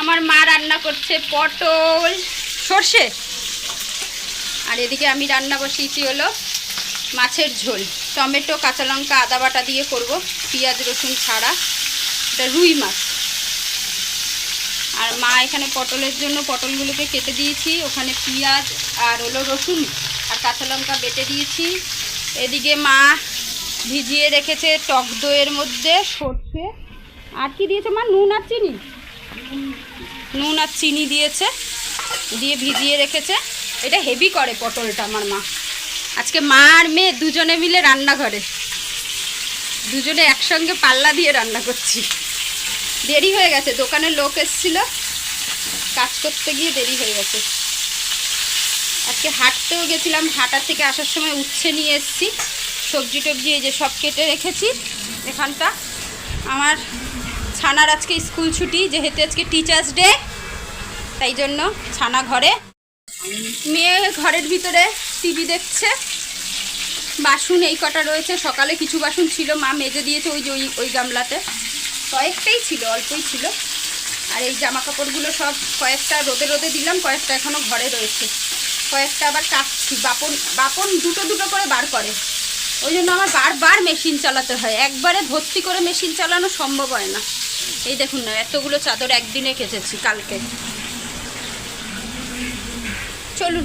আমার মা রান্না করছে পটল। সর্ষে? আর এদিকে আমি রান্না বসিয়েছি হলো মাছের ঝোল। টমেটো কাঁচা লঙ্কা আদা বাটা দিয়ে করব পেঁয়াজ রসুন ছাড়া। এটা রুই মাছ। আর মা এখানে পটলের জন্য পটলগুলোকে কেটে দিয়েছি। ওখানে পেঁয়াজ আর হলো রসুন আর কাঁচা লঙ্কা বেটে দিয়েছি। এদিকে মা ভিজিয়ে রেখেছে টক দইয়ের মধ্যে সর্ষে। আর কি দিয়েছে মা? নুন আর চিনি? নুন আর চিনি দিয়েছে, দিয়ে ভিজিয়ে রেখেছে। এটা হেভি করে পটলটা আমার মা। আজকে মা আর মেয়ে দুজনে মিলে রান্নাঘরে। দুজনে একসঙ্গে পাল্লা দিয়ে রান্না করছি। দেরি হয়ে গেছে দোকানে লোক এসেছিল। কাজ করতে গিয়ে দেরি হয়ে গেছে। আজকে হাঁটতেও গেছিলাম হাঁটার থেকে আসার সময় উচ্ছে নিয়ে এসেছি। সবজি টবজি এই যে সব কেটে রেখেছি। এখানটা আমার ছানার আজকে স্কুল ছুটি, যেহেতু আজকে টিচার্স ডে তাই জন্য ছানা ঘরে। মেয়ে ঘরের ভিতরে টিভি দেখছে। বাসন এই কটা রয়েছে, সকালে কিছু বাসন ছিল, মা মেজে দিয়েছে ওই যে ওই ওই গামলাতে। কয়েকটাই ছিল, অল্পই ছিল। আর এই জামা কাপড়গুলো সব কয়েকটা রোদে রোদে দিলাম, কয়েকটা এখনও ঘরে রয়েছে। কয়েকটা আবার কাচ্ছি বাপন বাপন দুটো দুটো করে বার করে। ওই জন্য আমার বারবার মেশিন চালাতে হয়। একবারে ভর্তি করে মেশিন চালানো সম্ভব হয় না। এই দেখুন না এতগুলো চাদর একদিনে কেচেছি কালকে। চলুন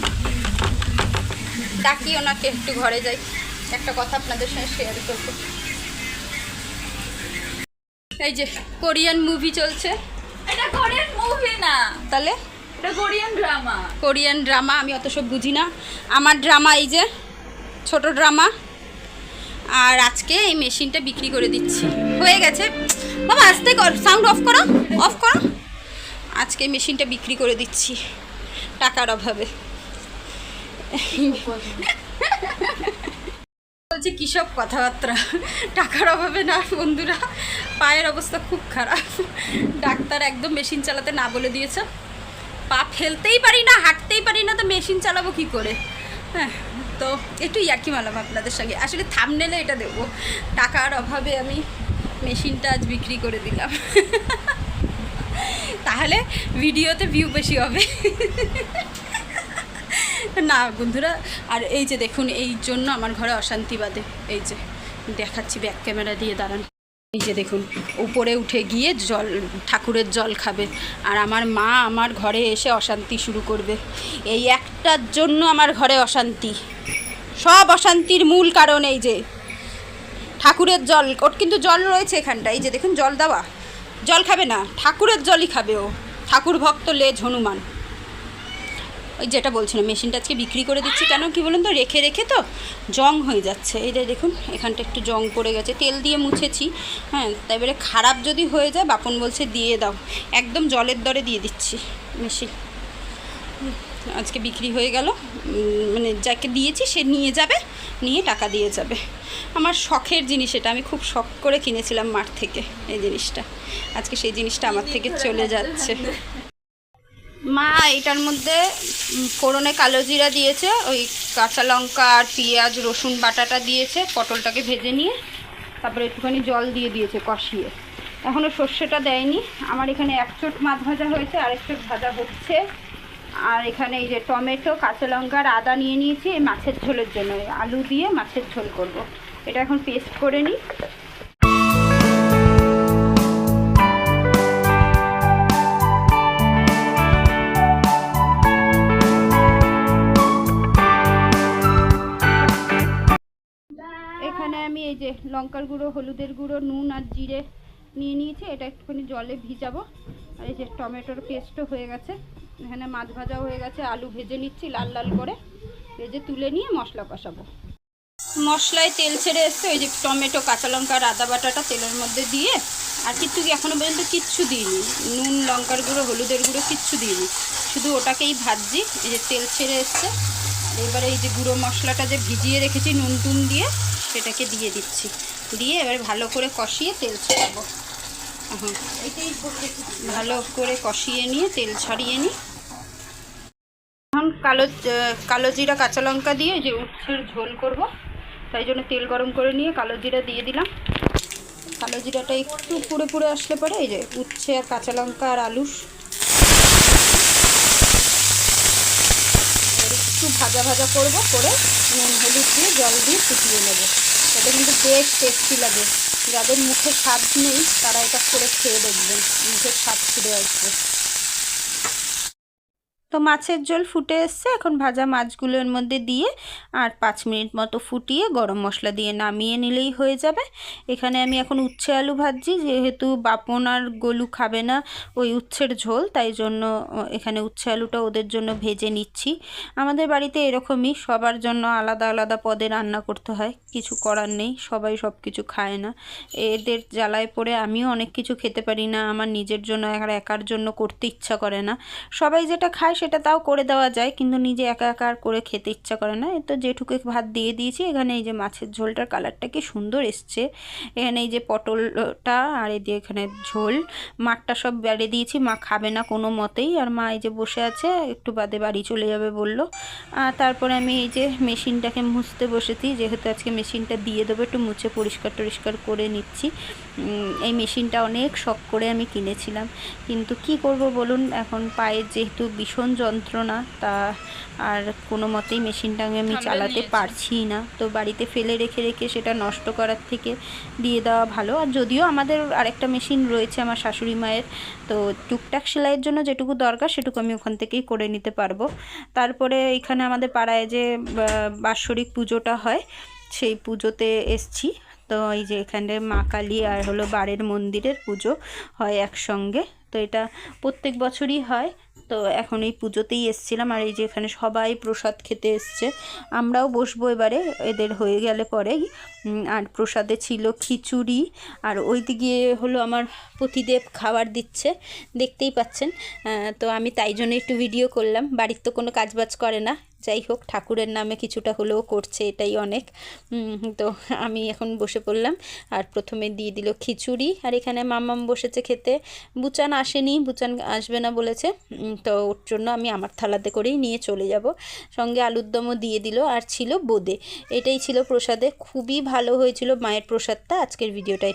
ডাকি ওনাকে একটু ঘরে যাই। একটা কথা আপনাদের সঙ্গে শেয়ার করব। এই যে কোরিয়ান মুভি চলছে। এটা কোরিয়ান মুভি না। তাহলে? এটা কোরিয়ান ড্রামা কোরিয়ান ড্রামা আমি অত সব বুঝি না। আমার ড্রামা এই যে ছোট ড্রামা আর আজকে এই মেশিনটা বিক্রি করে দিচ্ছি। হয়ে গেছে। বাবা, আস্তে কর সাউন্ড অফ করো অফ করো। আজকে মেশিনটা বিক্রি করে দিচ্ছি, টাকার অভাবে। বলছি কৃষক কথাবার্তা? টাকার অভাবে না, বন্ধুরা? পায়ের অবস্থা খুব খারাপ। ডাক্তার একদম মেশিন চালাতে না বলে দিয়েছে। পা ফেলতেই পারি না, হাঁটতেই পারি না, তো মেশিন চালাবো কি করে? হ্যাঁ তো একটু ইয়ার্কি মালাম আপনাদের সঙ্গে। আসলে থামনেলে এটা দেবো। টাকার অভাবে আমি মেশিনটা আজ বিক্রি করে দিলাম। তাহলে ভিডিওতে ভিউ বেশি হবে। না বন্ধুরা, আর এই যে দেখুন, এই জন্য আমার ঘরে অশান্তি বাদে এই যে, দেখাচ্ছি ব্যাক ক্যামেরা দিয়ে, দাঁড়ান। এই যে দেখুন, উপরে উঠে গিয়ে জল, ঠাকুরের জল খাবে। আর আমার মা আমার ঘরে এসে অশান্তি শুরু করবে। এই একটার জন্য আমার ঘরে অশান্তি। সব অশান্তির মূল কারণ এই যে। ঠাকুরের জল, ওর কিন্তু জল রয়েছে এখানটা এই যে দেখুন জল দেওয়া। জল খাবে না, ঠাকুরের জলই খাবে ও। ঠাকুর ভক্ত লেজ হনুমান। ওই যেটা বলছিলাম মেশিনটা আজকে বিক্রি করে দিচ্ছি কেন, কি বলুন তো, রেখে রেখে তো জং হয়ে যাচ্ছে। এই দেখুন, এখানটা একটু জং পড়ে গেছে, তেল দিয়ে মুছেছি হ্যাঁ তাই এবারে খারাপ যদি হয়ে যায়, বাপন বলছে দিয়ে দাও। একদম জলের দরে দিয়ে দিচ্ছি, মেশিন। আজকে বিক্রি হয়ে গেল। মানে যাকে দিয়েছি সে নিয়ে যাবে, নিয়ে টাকা দিয়ে যাবে। আমার শখের জিনিস এটা। আমি খুব শখ করে কিনেছিলাম মাঠ থেকে এই জিনিসটা। আজকে সেই জিনিসটা আমার থেকে চলে যাচ্ছে। মা, এটার মধ্যে ফোড়নে কালো জিরা দিয়েছে, ওই কাঁচা লঙ্কা আর পেঁয়াজ, রসুন বাটাটা দিয়েছে, পটলটাকে ভেজে নিয়ে, তারপরে একটুখানি জল দিয়ে দিয়েছে কষিয়ে। এখনও সর্ষেটা দেয়নি। আমার এখানে এক চোট মাছ ভাজা হয়েছে, আরেক চোট ভাজা হচ্ছে। আর এখানে এই যে টমেটো, কাঁচা লঙ্কা আদা নিয়ে নিয়েছি, এই মাছের ঝোলের জন্য আলু দিয়ে মাছের ঝোল করব। এটা এখন পেস্ট করে নিই। এখানে আমি এই যে লঙ্কার গুঁড়ো, হলুদের গুঁড়ো, নুন আর জিরে নিয়ে নিয়েছি। এটা একটুখানি জলে ভিজাবো। আর এই যে টমেটোর পেস্টও হয়ে গেছে। এখানে মাছ ভাজাও হয়ে গেছে, আলু ভেজে নিচ্ছি লাল লাল করে। ভেজে তুলে নিয়ে মশলা কষাবো। মশলায় তেল ছেড়ে এসছে, ওই যে টমেটো, কাঁচা লঙ্কা আর আদা বাটাটা তেলের মধ্যে দিয়ে, আর কিচ্ছু এখনও পর্যন্ত কিচ্ছু দিইনি। নুন, লঙ্কার গুঁড়ো, হলুদের গুঁড়ো কিচ্ছু দিইনি। শুধু ওটাকেই ভাজছি, এই যে তেল ছেড়ে এসছে। এবারে এই যে গুঁড়ো মশলাটা যে ভিজিয়ে রেখেছি নুন টুন দিয়ে, সেটাকে দিয়ে দিচ্ছি। দিয়ে এবার ভালো করে কষিয়ে তেল ছড়াবো ভালো করে কষিয়ে নিয়ে, তেল ছাড়িয়ে নিই। এখন কালো কালো জিরা, কাঁচা লঙ্কা দিয়ে যে উচ্ছের ঝোল করব। তাই জন্য তেল গরম করে নিয়ে কালো জিরা দিয়ে দিলাম। কালো জিরাটা একটু পুরে পুরে আসলে পরে এই যে উচ্ছে আর কাঁচা লঙ্কা আর আলু। একটু ভাজা ভাজা করব, করে নুন, হলুদ দিয়ে জল দিয়ে ফুটিয়ে নেব। এটা কিন্তু বেশ টেস্টি লাগে। যাদের মুখে স্বাদ নেই তারা এটা করে খেয়ে দেখবেন। মুখের স্বাদ ফিরে আসবে। তো মাছের ঝোল ফুটে এসছে। এখন ভাজা মাছগুলোর মধ্যে দিয়ে আর পাঁচ মিনিট মতো ফুটিয়ে গরম মশলা দিয়ে নামিয়ে নিলেই হয়ে যাবে। এখানে আমি এখন উচ্ছে আলু ভাজছি, যেহেতু বাপন আর গলু খাবে না ওই উচ্ছের ঝোল, তাই জন্য এখানে উচ্ছে আলুটা ওদের জন্য ভেজে নিচ্ছি। আমাদের বাড়িতে এরকমই, সবার জন্য আলাদা আলাদা পদে রান্না করতে হয়, কিছু করার নেই, সবাই সব কিছু খায় না। এদের জ্বালায় পড়ে আমিও অনেক কিছু খেতে পারি না, আমার নিজের জন্য আর একার জন্য করতে ইচ্ছা করে না। সবাই যেটা খায় সেটা তাও করে দেওয়া যায়, কিন্তু নিজে একা একা আর করে খেতে ইচ্ছা করে না। তো যেটুকু ভাত দিয়ে দিয়েছি, এখানে এই যে মাছের ঝোলটার কালারটা কি সুন্দর এসছে। এখানে এই যে পটলটা আর এই যে এখানে ঝোল। মাঠটা সব বেড়ে দিয়েছি, মা খাবে না কোনো মতেই। আর মা এই যে বসে আছে, একটু বাদে বাড়ি চলে যাবে বলল। আর তারপরে আমি এই যে মেশিনটাকে মুছতে বসেছি, যেহেতু আজকে মেশিনটা দিয়ে দেবো, একটু মুছে পরিষ্কার টরিষ্কার করে নিচ্ছি। এই মেশিনটা অনেক শখ করে আমি কিনেছিলাম। কিন্তু কি করব বলুন এখন পায়ের যেহেতু ভীষণ যন্ত্রণা তা আর কোনো মতেই মেশিনটা আমি চালাতে। পারছি না। তো বাড়িতে ফেলে রেখে রেখে সেটা নষ্ট করার থেকে দিয়ে দেওয়া ভালো। আর যদিও আমাদের আরেকটা মেশিন রয়েছে আমার শাশুড়ি মায়ের তো টুকটাক সেলাইয়ের জন্য যেটুকু দরকার সেটুকু আমি ওখান থেকেই করে নিতে পারব। তারপরে এখানে আমাদের পাড়ায় যে বাৎসরিক পুজোটা হয় সেই পুজোতে এসছি। তো এই যে এখানে মা কালী আর হলো বারের মন্দিরের পুজো হয় একসঙ্গে। তো এটা প্রত্যেক বছরই হয়। তো এখন এই পুজোতেই এসছিলাম আর এই যে এখানে সবাই প্রসাদ খেতে এসছে। আমরাও বসবো এবারে, এদের হয়ে গেলে পরেই। আর প্রসাদে ছিল খিচুড়ি আর ওই দিকে হলো আমার পতিদেব খাবার দিচ্ছে, দেখতেই পাচ্ছেন। তো আমি তাই জন্য একটু ভিডিও করলাম। বাড়ির তো কোনো কাজবাজ করে না। যাই হোক, ঠাকুরের নামে কিছুটা হলেও করছে এটাই অনেক। তো আমি এখন বসে পড়লাম। আর প্রথমে দিয়ে দিল খিচুড়ি। আর এখানে মামাম বসেছে খেতে। বুচান আসেনি, বুচান আসবে না বলেছে। তো ওর জন্য আমি আমার থালাতে করেই নিয়ে চলে যাব। সঙ্গে আলুর দমও দিয়ে দিল। আর ছিল বোঁদে। এটাই ছিল প্রসাদে। খুবই ভালো হয়েছিল মায়ের প্রসাদটা। আজকের ভিডিওটাই